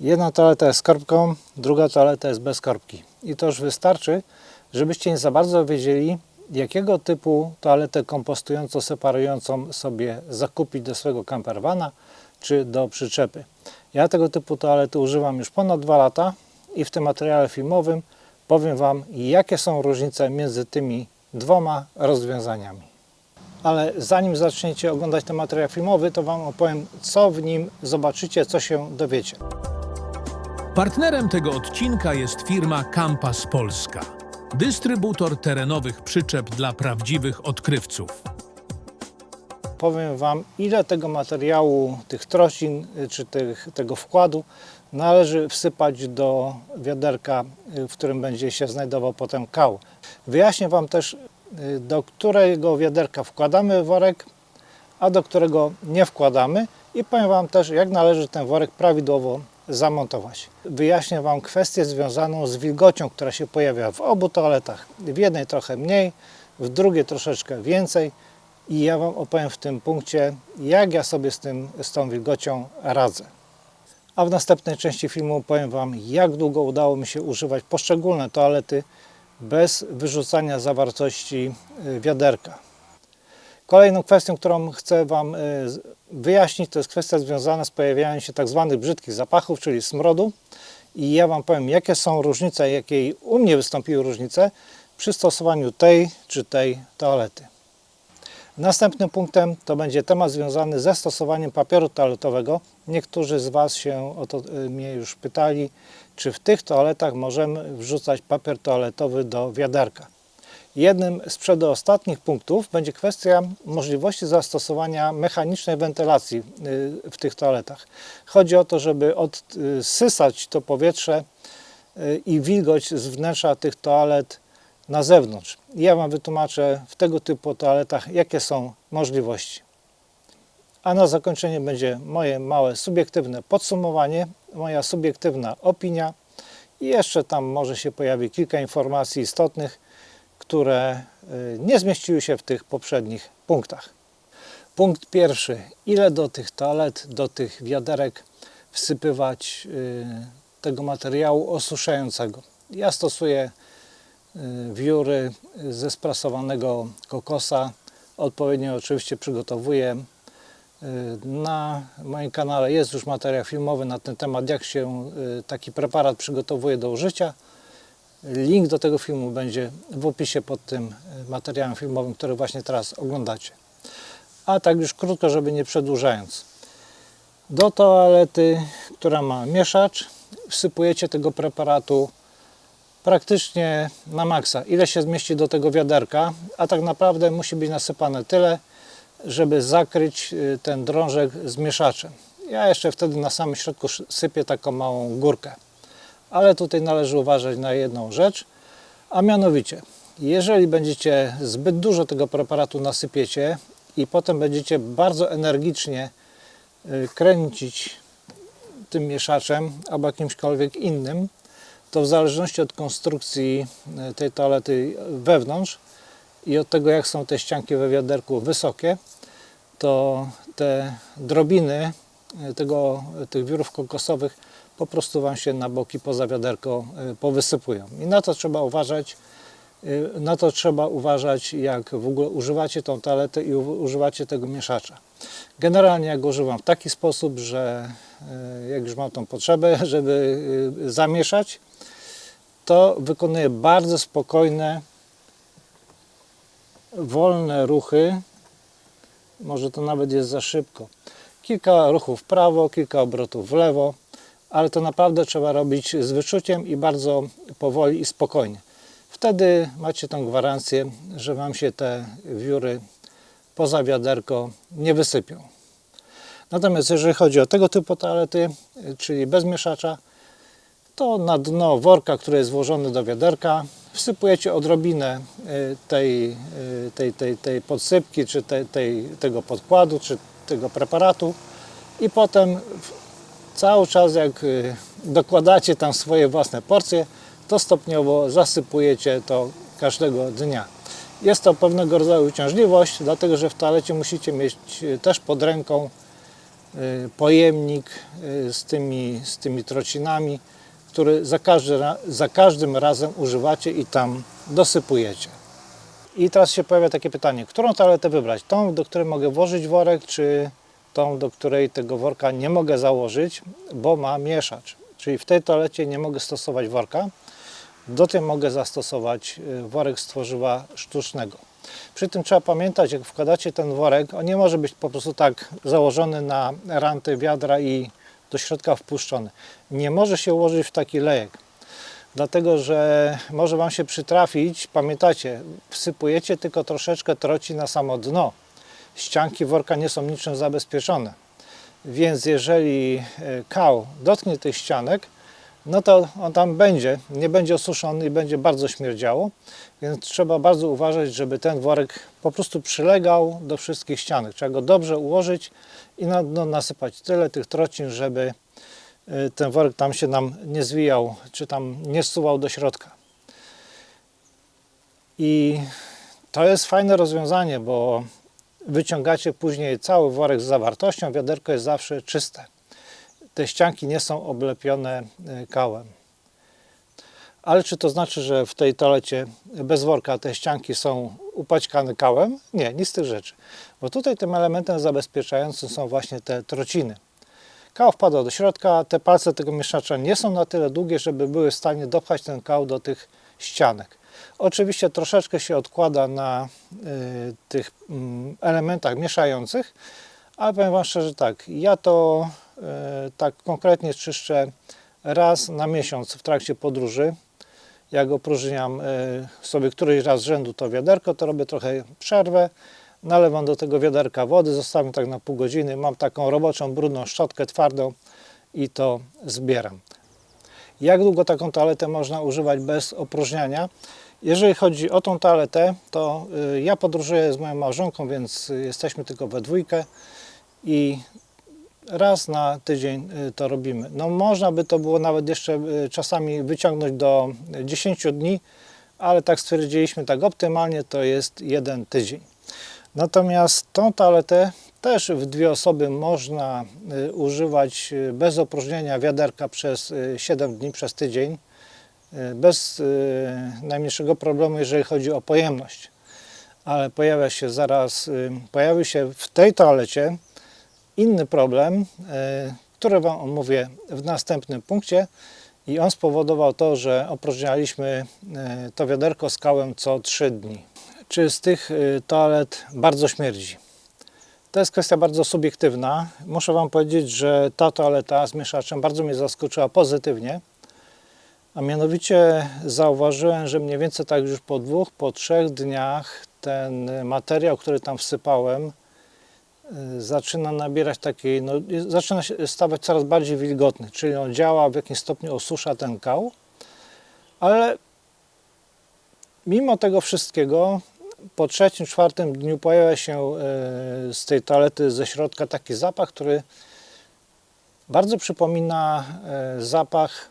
Jedna toaleta jest z korbką, druga toaleta jest bez korbki. I to już wystarczy, żebyście nie za bardzo wiedzieli, jakiego typu toaletę kompostująco separującą sobie zakupić do swojego campervana czy do przyczepy. Ja tego typu toalety używam już ponad 2 lata i w tym materiale filmowym powiem Wam, jakie są różnice między tymi dwoma rozwiązaniami. Ale zanim zaczniecie oglądać ten materiał filmowy, to Wam opowiem, co w nim zobaczycie, co się dowiecie. Partnerem tego odcinka jest firma Campas Polska, dystrybutor terenowych przyczep dla prawdziwych odkrywców. powiem Wam, ile tego materiału, tych trocin y, czy tych, tego wkładu należy wsypać do wiaderka, y, w którym będzie się znajdował potem kał. Wyjaśnię Wam też, y, do którego wiaderka wkładamy worek, a do którego nie wkładamy i powiem Wam też, jak należy ten worek prawidłowo zamontować. Wyjaśnię Wam kwestię związaną z wilgocią, która się pojawia w obu toaletach. W jednej trochę mniej, w drugiej troszeczkę więcej i ja Wam opowiem w tym punkcie, jak ja sobie z, tym, z tą wilgocią radzę. A w następnej części filmu powiem Wam, jak długo udało mi się używać poszczególne toalety bez wyrzucania zawartości y, wiaderka. Kolejną kwestią, którą chcę Wam y, wyjaśnić, to jest kwestia związana z pojawianiem się tak zwanych brzydkich zapachów, czyli smrodu. I ja Wam powiem, jakie są różnice, jakie u mnie wystąpiły różnice przy stosowaniu tej czy tej toalety. Następnym punktem to będzie temat związany ze stosowaniem papieru toaletowego. Niektórzy z Was się o to y, mnie już pytali, czy w tych toaletach możemy wrzucać papier toaletowy do wiaderka. Jednym z przedostatnich punktów będzie kwestia możliwości zastosowania mechanicznej wentylacji y, w tych toaletach. Chodzi o to, żeby odsysać to powietrze y, i wilgoć z wnętrza tych toalet na zewnątrz. Ja Wam wytłumaczę w tego typu toaletach, jakie są możliwości. A na zakończenie będzie moje małe subiektywne podsumowanie, moja subiektywna opinia i jeszcze tam może się pojawi kilka informacji istotnych, które y, nie zmieściły się w tych poprzednich punktach. Punkt pierwszy. Ile do tych toalet, do tych wiaderek wsypywać y, tego materiału osuszającego? Ja stosuję y, wióry ze sprasowanego kokosa. Odpowiednio oczywiście przygotowuję. Na moim kanale jest już materiał filmowy na ten temat, jak się taki preparat przygotowuje do użycia. Link do tego filmu będzie w opisie pod tym y, materiałem filmowym, który właśnie teraz oglądacie. A tak już krótko, żeby nie przedłużając. Do toalety, która ma mieszacz, wsypujecie tego preparatu praktycznie na maksa. Ile się zmieści do tego wiaderka, a tak naprawdę musi być nasypane tyle, żeby zakryć y, ten drążek z mieszaczem. Ja jeszcze wtedy na samym środku sypię taką małą górkę. Ale tutaj należy uważać na jedną rzecz, a mianowicie, jeżeli będziecie zbyt dużo tego preparatu nasypiecie i potem będziecie bardzo energicznie y, kręcić tym mieszaczem albo jakimśkolwiek innym, to w zależności od konstrukcji y, tej toalety wewnątrz i od tego, jak są te ścianki we wiaderku wysokie, to te drobiny y, tego, tych wiórów kokosowych po prostu Wam się na boki poza wiaderko y, powysypują. I na to trzeba uważać. y, Na to trzeba uważać, jak w ogóle używacie tą toaletę i używacie tego mieszacza. Generalnie ja go używam w taki sposób, że y, jak już mam tą potrzebę, żeby zamieszać, to wykonuję bardzo spokojne, wolne ruchy. Może to nawet jest za szybko. Kilka ruchów w prawo, kilka obrotów w lewo, ale to naprawdę trzeba robić z wyczuciem i bardzo powoli i spokojnie. Wtedy macie tą gwarancję, że Wam się te wióry poza wiaderko nie wysypią. Natomiast jeżeli chodzi o tego typu toalety, czyli bez mieszacza, to na dno worka, który jest włożony do wiaderka, wsypujecie odrobinę y, tej, y, tej, tej, tej podsypki, czy tej, tej, tego podkładu, czy tego preparatu i potem cały czas jak y, dokładacie tam swoje własne porcje, to stopniowo zasypujecie to każdego dnia. Jest to pewnego rodzaju uciążliwość, dlatego że w toalecie musicie mieć y, też pod ręką y, pojemnik z tymi, z tymi trocinami, który za, każdy, za każdym razem używacie i tam dosypujecie. I teraz się pojawia takie pytanie, którą toaletę wybrać? Tą, do której mogę włożyć worek, czy tą, do której tego worka nie mogę założyć, bo ma mieszacz. Czyli w tej toalecie nie mogę stosować worka, do tej mogę zastosować y, worek z tworzywa sztucznego. Przy tym trzeba pamiętać, jak wkładacie ten worek, on nie może być po prostu tak założony na rantę wiadra i do środka wpuszczony. Nie może się ułożyć w taki lejek dlatego że może Wam się przytrafić, pamiętacie, wsypujecie tylko troszeczkę troci na samo dno. Ścianki worka nie są niczym zabezpieczone. Więc jeżeli e, kał dotknie tych ścianek, no to on tam będzie, nie będzie osuszony i będzie bardzo śmierdziało. Więc trzeba bardzo uważać, żeby ten worek po prostu przylegał do wszystkich ścianek. Trzeba go dobrze ułożyć i na dno nasypać tyle tych trocin, żeby y, ten worek tam się nam nie zwijał, czy tam nie zsuwał do środka. I to jest fajne rozwiązanie, bo wyciągacie później cały worek z zawartością, wiaderko jest zawsze czyste. Te ścianki nie są oblepione y, kałem. Ale czy to znaczy, że w tej toalecie bez worka te ścianki są upaćkane kałem? Nie, nic z tych rzeczy. Bo tutaj tym elementem zabezpieczającym są właśnie te trociny. Kał wpada do środka, te palce tego mieszacza nie są na tyle długie, żeby były w stanie dopchać ten kał do tych ścianek. Oczywiście troszeczkę się odkłada na y, tych mm, elementach mieszających, ale powiem Wam szczerze tak, ja to y, tak konkretnie czyszczę raz na miesiąc w trakcie podróży. Jak opróżniam y, sobie któryś raz z rzędu to wiaderko, to robię trochę przerwę, nalewam do tego wiaderka wody, zostawiam tak na pół godziny, mam taką roboczą, brudną szczotkę twardą i to zbieram. Jak długo taką toaletę można używać bez opróżniania? Jeżeli chodzi o tą toaletę, to y, ja podróżuję z moją małżonką, więc jesteśmy tylko we dwójkę i raz na tydzień y, to robimy. No można by to było nawet jeszcze y, czasami wyciągnąć do 10 dni, ale tak stwierdziliśmy, tak optymalnie to jest jeden tydzień. Natomiast tą toaletę też w dwie osoby można y, używać y, bez opróżnienia wiaderka przez y, 7 dni, przez tydzień, y, bez y, najmniejszego problemu, jeżeli chodzi o pojemność. Ale pojawia się zaraz, y, pojawił się w tej toalecie inny problem, który Wam omówię w następnym punkcie. I on spowodował to, że opróżnialiśmy to wiaderko z kałem co 3 dni. Czy z tych toalet bardzo śmierdzi? To jest kwestia bardzo subiektywna. Muszę Wam powiedzieć, że ta toaleta z mieszaczem bardzo mnie zaskoczyła pozytywnie. A mianowicie zauważyłem, że mniej więcej tak już po dwóch, po trzech dniach ten materiał, który tam wsypałem, y, zaczyna nabierać takiej, no, zaczyna się stawać coraz bardziej wilgotny, czyli on działa, w jakimś stopniu osusza ten kał, ale mimo tego wszystkiego po trzecim, czwartym dniu pojawia się y, z tej toalety ze środka taki zapach, który bardzo przypomina y, zapach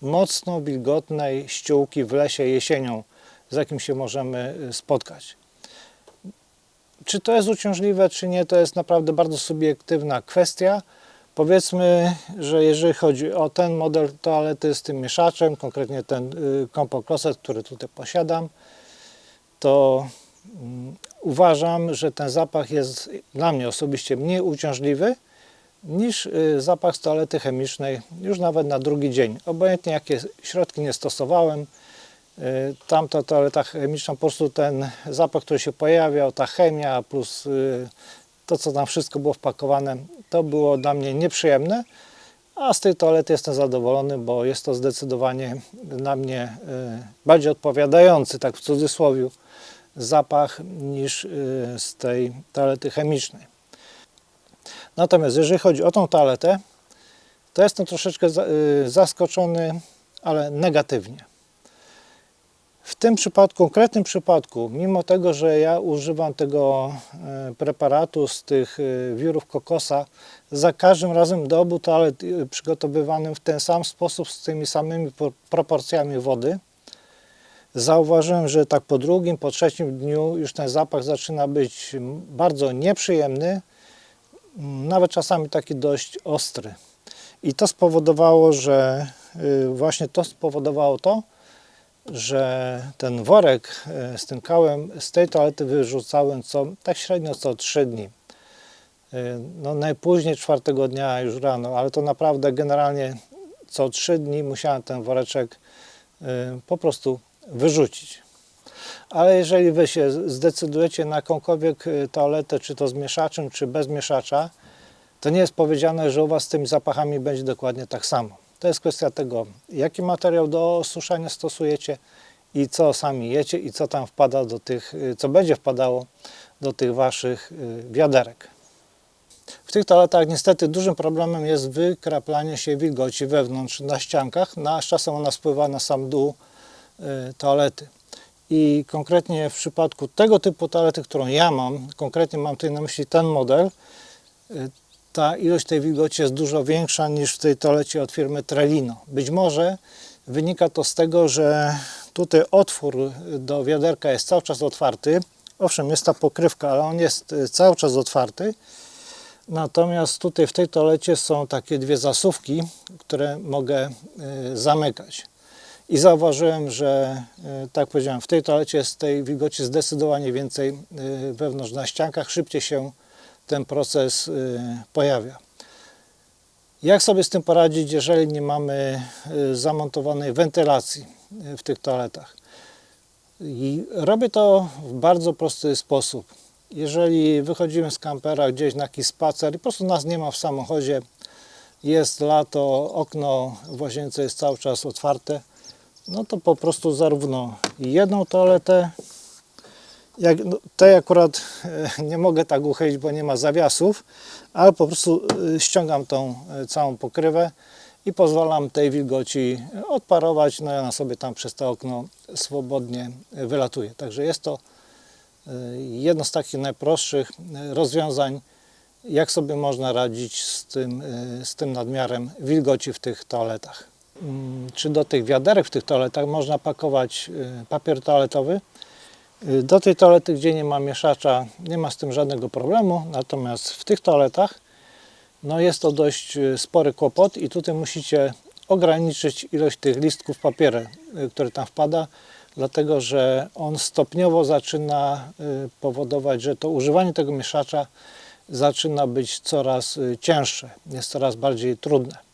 mocno wilgotnej ściółki w lesie jesienią, z jakim się możemy y, spotkać. Czy to jest uciążliwe, czy nie, to jest naprawdę bardzo subiektywna kwestia. Powiedzmy, że jeżeli chodzi o ten model toalety z tym mieszaczem, konkretnie ten y, Closet, który tutaj posiadam, to uważam, że ten zapach jest dla mnie osobiście mniej uciążliwy niż y, zapach z toalety chemicznej już nawet na drugi dzień. Obojętnie jakie środki nie stosowałem, y, tamta toaleta chemiczna, po prostu ten zapach, który się pojawiał, ta chemia plus y, to, co tam wszystko było wpakowane, to było dla mnie nieprzyjemne, a z tej toalety jestem zadowolony, bo jest to zdecydowanie dla mnie bardziej odpowiadający, tak w cudzysłowie, zapach niż y, z tej toalety chemicznej. Natomiast jeżeli chodzi o tą toaletę, to jestem troszeczkę y, zaskoczony, ale negatywnie. W tym przypadku, konkretnym przypadku, mimo tego, że ja używam tego e, preparatu z tych wiórów kokosa, za każdym razem do obu toalet przygotowywanym w ten sam sposób, z tymi samymi pro- proporcjami wody, zauważyłem, że tak po drugim, po trzecim dniu już ten zapach zaczyna być bardzo nieprzyjemny, nawet czasami taki dość ostry. I to spowodowało, że y, właśnie to spowodowało to, że ten worek y, z tym kałem z tej toalety wyrzucałem co, tak średnio co 3 dni. Y, No najpóźniej czwartego dnia już rano, ale to naprawdę generalnie co 3 dni musiałem ten woreczek po prostu wyrzucić. Ale jeżeli wy się zdecydujecie na jakąkolwiek y, toaletę, czy to z mieszaczem, czy bez mieszacza, to nie jest powiedziane, że u Was z tymi zapachami będzie dokładnie tak samo. To jest kwestia tego, jaki materiał do suszenia stosujecie i co sami jecie i co tam wpada do tych, y, co będzie wpadało do tych Waszych y, wiaderek. W tych toaletach niestety dużym problemem jest wykraplanie się wilgoci wewnątrz na ściankach, no, a z czasem ona spływa na sam dół toalety. I konkretnie w przypadku tego typu toalety, którą ja mam, konkretnie mam tutaj na myśli ten model, y, ta ilość tej wilgoci jest dużo większa niż w tej toalecie od firmy Trelino. Być może wynika to z tego, że tutaj otwór do wiaderka jest cały czas otwarty. Owszem, jest ta pokrywka, ale on jest y, cały czas otwarty. Natomiast tutaj w tej toalecie są takie dwie zasuwki, które mogę y, zamykać. I zauważyłem, że y, tak powiedziałem, w tej toalecie jest tej wilgoci zdecydowanie więcej y, wewnątrz na ściankach, szybciej się ten proces y, pojawia. Jak sobie z tym poradzić, jeżeli nie mamy zamontowanej wentylacji w tych toaletach? I robię to w bardzo prosty sposób. Jeżeli wychodzimy z kampera gdzieś na jakiś spacer i po prostu nas nie ma w samochodzie, jest lato, okno w łazience jest cały czas otwarte, no to po prostu zarówno jedną toaletę, jak, no, tej akurat e, nie mogę tak uchylić, bo nie ma zawiasów, ale po prostu e, ściągam tą e, całą pokrywę i pozwalam tej wilgoci odparować, no i ona sobie tam przez to okno swobodnie wylatuje. Także jest to jedno z takich najprostszych rozwiązań, jak sobie można radzić z tym, z tym nadmiarem wilgoci w tych toaletach. Mm, Czy do tych wiaderek w tych toaletach można pakować e, papier toaletowy? Y, Do tej toalety, gdzie nie ma mieszacza, nie ma z tym żadnego problemu, natomiast w tych toaletach no jest to dość y, spory kłopot i tutaj musicie ograniczyć ilość tych listków papieru, y, które tam wpada, dlatego że on stopniowo zaczyna y, powodować, że to używanie tego mieszacza zaczyna być coraz y, cięższe, jest coraz bardziej trudne.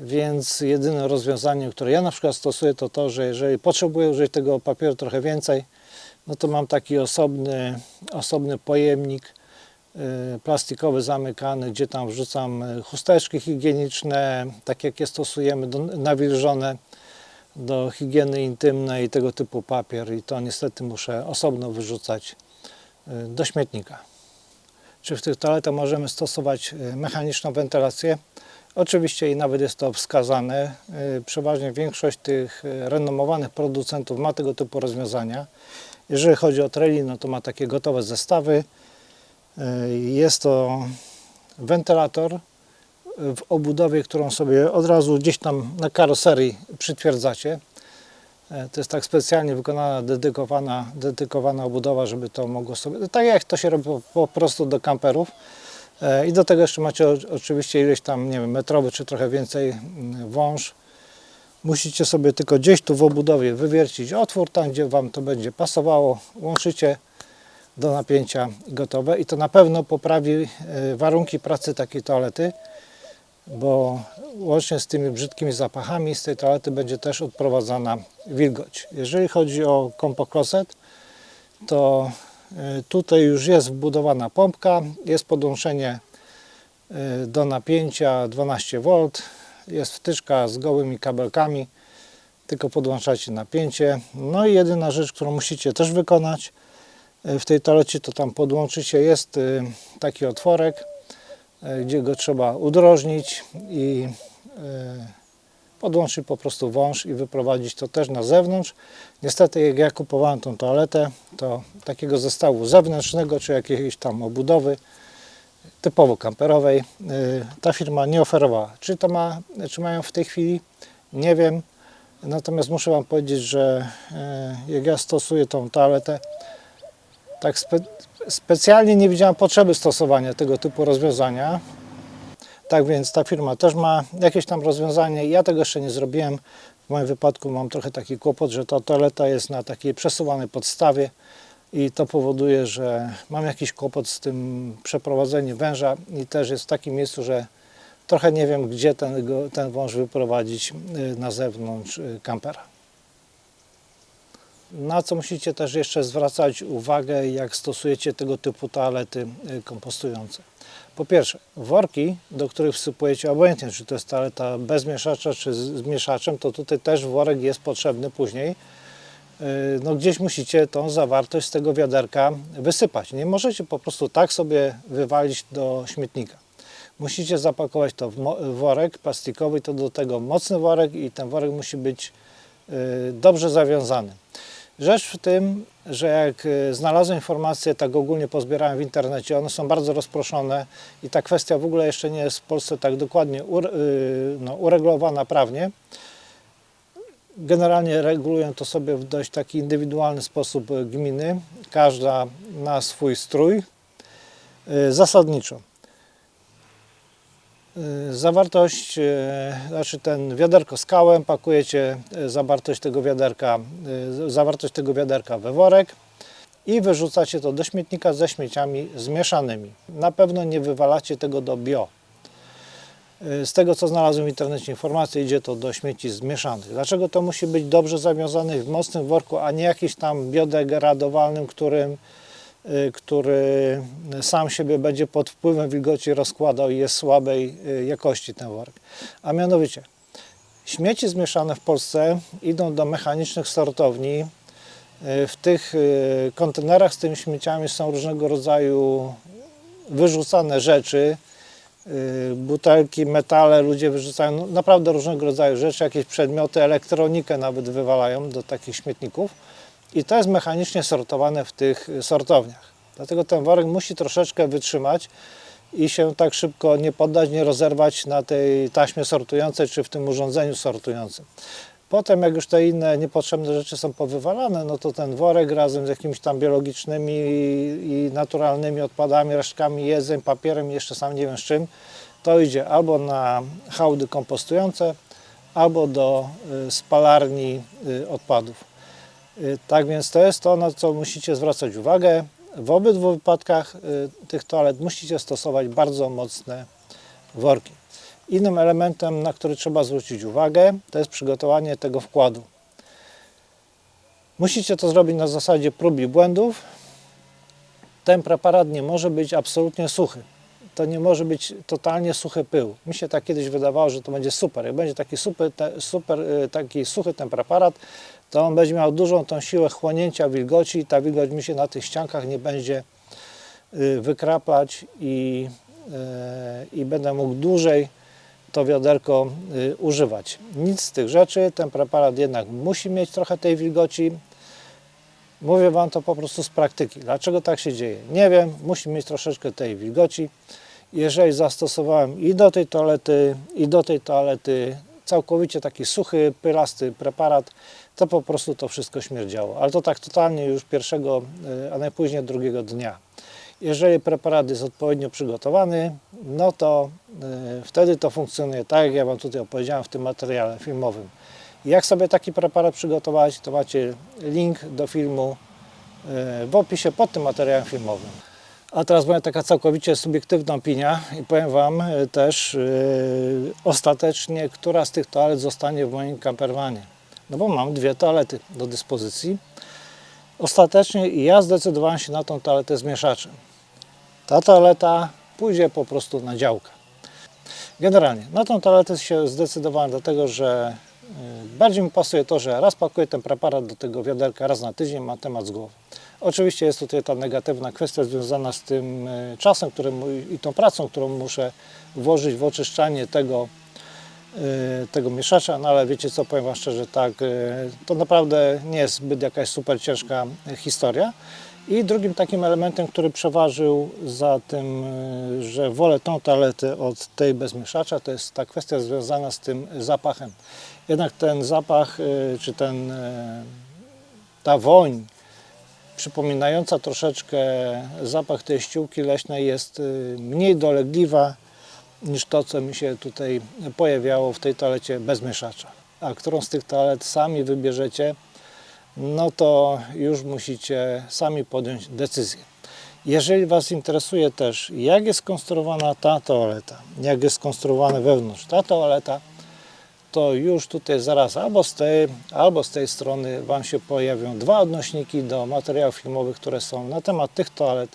Więc jedyne rozwiązanie, które ja na przykład stosuję, to to, że jeżeli potrzebuję użyć tego papieru trochę więcej, no to mam taki osobny, osobny pojemnik y, plastikowy zamykany, gdzie tam wrzucam y, chusteczki higieniczne, tak jak je stosujemy, do, nawilżone do higieny intymnej i tego typu papier i to niestety muszę osobno wyrzucać y, do śmietnika. Czy w tych toaletach możemy stosować mechaniczną wentylację? Oczywiście i nawet jest to wskazane. Y, Przeważnie większość tych y, renomowanych producentów ma tego typu rozwiązania. Jeżeli chodzi o Trelino, to ma takie gotowe zestawy. Y, Jest to wentylator w obudowie, którą sobie od razu gdzieś tam na karoserii przytwierdzacie. To jest tak specjalnie wykonana, dedykowana, dedykowana obudowa, żeby to mogło sobie, tak jak to się robi po prostu do kamperów. E, I do tego jeszcze macie oczywiście ileś tam, nie wiem, metrowy czy trochę więcej wąż. Musicie sobie tylko gdzieś tu w obudowie wywiercić otwór, tam gdzie Wam to będzie pasowało. Łączycie do napięcia gotowe. I to na pewno poprawi e, warunki pracy takiej toalety, bo łącznie z tymi brzydkimi zapachami z tej toalety będzie też odprowadzana wilgoć. Jeżeli chodzi o kompokloset, to tutaj już jest wbudowana pompka, jest podłączenie y, do napięcia 12V, jest wtyczka z gołymi kabelkami, tylko podłączacie napięcie. No i jedyna rzecz, którą musicie też wykonać y, w tej toalecie, to tam podłączycie, jest taki otworek, gdzie go trzeba udrożnić i podłączyć po prostu wąż i wyprowadzić to też na zewnątrz. Niestety jak ja kupowałem tą toaletę, to takiego zestawu zewnętrznego czy jakiejś tam obudowy typowo kamperowej y, ta firma nie oferowała. Czy to ma, czy mają w tej chwili? Nie wiem. Natomiast muszę Wam powiedzieć, że y, jak ja stosuję tą toaletę, tak spe, Specjalnie nie widziałem potrzeby stosowania tego typu rozwiązania. Tak więc ta firma też ma jakieś tam rozwiązanie. Ja tego jeszcze nie zrobiłem. W moim wypadku mam trochę taki kłopot, że ta toaleta jest na takiej przesuwanej podstawie i to powoduje, że mam jakiś kłopot z tym przeprowadzeniem węża i też jest w takim miejscu, że trochę nie wiem, gdzie ten, ten wąż wyprowadzić y, na zewnątrz y, kampera. Na co musicie też jeszcze zwracać uwagę, jak stosujecie tego typu toalety y, kompostujące. Po pierwsze, worki, do których wsypujecie, obojętnie czy to jest toaleta bez mieszacza, czy z mieszaczem, to tutaj też worek jest potrzebny później. Y, No gdzieś musicie tą zawartość z tego wiaderka wysypać. Nie możecie po prostu tak sobie wywalić do śmietnika. Musicie zapakować to w worek plastikowy, to do tego mocny worek i ten worek musi być y, dobrze zawiązany. Rzecz w tym, że jak y, znalazłem informacje, tak ogólnie pozbierałem w internecie, one są bardzo rozproszone i ta kwestia w ogóle jeszcze nie jest w Polsce tak dokładnie y, no, uregulowana prawnie. Generalnie regulują to sobie w dość taki indywidualny sposób y, gminy, każda na swój strój. Zasadniczo Zawartość, y, znaczy ten wiaderko z kałem, pakujecie y, zawartość tego wiaderka, y, zawartość tego wiaderka we worek i wyrzucacie to do śmietnika ze śmieciami zmieszanymi. Na pewno nie wywalacie tego do bio. Y, Z tego co znalazłem w internecie informacje, idzie to do śmieci zmieszanych. Dlaczego to musi być dobrze zawiązane w mocnym worku, a nie jakimś tam biodegradowalnym, którym y, który sam siebie będzie pod wpływem wilgoci rozkładał i jest słabej y, jakości ten worek. A mianowicie, śmieci zmieszane w Polsce idą do mechanicznych sortowni. Y, W tych y, kontenerach z tymi śmieciami są różnego rodzaju wyrzucane rzeczy, y, butelki, metale, ludzie wyrzucają no, naprawdę różnego rodzaju rzeczy, jakieś przedmioty, elektronikę nawet wywalają do takich śmietników i to jest mechanicznie sortowane w tych sortowniach. Dlatego ten worek musi troszeczkę wytrzymać i się tak szybko nie poddać, nie rozerwać na tej taśmie sortującej czy w tym urządzeniu sortującym. Potem, jak już te inne niepotrzebne rzeczy są powywalane, no to ten worek razem z jakimiś tam biologicznymi i naturalnymi odpadami, resztkami jedzeń, papierem, jeszcze sam nie wiem z czym, to idzie albo na hałdy kompostujące, albo do y, spalarni y, odpadów. Y, Tak więc to jest to, na co musicie zwracać uwagę. W obydwu wypadkach y, tych toalet musicie stosować bardzo mocne worki. Innym elementem, na który trzeba zwrócić uwagę, to jest przygotowanie tego wkładu. Musicie to zrobić na zasadzie prób i błędów. Ten preparat nie może być absolutnie suchy. To nie może być totalnie suchy pył. Mi się tak kiedyś wydawało, że to będzie super. Jak będzie taki super, te, super y, taki suchy ten preparat, to on będzie miał dużą tą siłę chłonięcia wilgoci i ta wilgoć mi się na tych ściankach nie będzie y, wykraplać i, y, i będę mógł dłużej to wiaderko y, używać. Nic z tych rzeczy, ten preparat jednak musi mieć trochę tej wilgoci. Mówię Wam to po prostu z praktyki. Dlaczego tak się dzieje? Nie wiem, musi mieć troszeczkę tej wilgoci. Jeżeli zastosowałem i do tej toalety, i do tej toalety całkowicie taki suchy, pylasty preparat, to po prostu to wszystko śmierdziało. Ale to tak totalnie już pierwszego, y, a najpóźniej drugiego dnia. Jeżeli preparat jest odpowiednio przygotowany, no to y, wtedy to funkcjonuje tak, jak ja Wam tutaj opowiedziałem w tym materiale filmowym. Jak sobie taki preparat przygotować, to macie link do filmu y, w opisie pod tym materiałem filmowym. A teraz moja taka całkowicie subiektywna opinia i powiem Wam też ostatecznie, która z tych toalet zostanie w moim campervanie. No bo mam dwie toalety do dyspozycji. Ostatecznie ja zdecydowałem się na tą toaletę z mieszaczem. Ta toaleta pójdzie po prostu na działkę. Generalnie na tą toaletę się zdecydowałem dlatego, że y, bardziej mi pasuje to, że raz pakuję ten preparat do tego wiaderka raz na tydzień, ma temat z głowy. Oczywiście jest tutaj ta negatywna kwestia związana z tym y, czasem który, mu- i tą pracą, którą muszę włożyć w oczyszczanie tego, tego mieszacza, no ale wiecie co, powiem Wam szczerze, tak, y, to naprawdę nie jest zbyt jakaś super ciężka y, historia. I drugim takim elementem, który przeważył za tym, y, że wolę tą toaletę od tej bez mieszacza, to jest ta kwestia związana z tym zapachem. Jednak ten zapach, y, czy ten, y, ta woń przypominająca troszeczkę zapach tej ściółki leśnej jest y, mniej dolegliwa niż to, co mi się tutaj pojawiało w tej toalecie bez. A którą z tych toalet sami wybierzecie, no to już musicie sami podjąć decyzję. Jeżeli Was interesuje też, jak jest skonstruowana ta toaleta, jak jest skonstruowana wewnątrz ta toaleta, to już tutaj zaraz albo z tej, albo z tej strony Wam się pojawią dwa odnośniki do materiałów filmowych, które są na temat tych toalet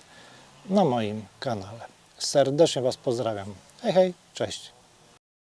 na moim kanale. Serdecznie Was pozdrawiam. Hej, hej, cześć.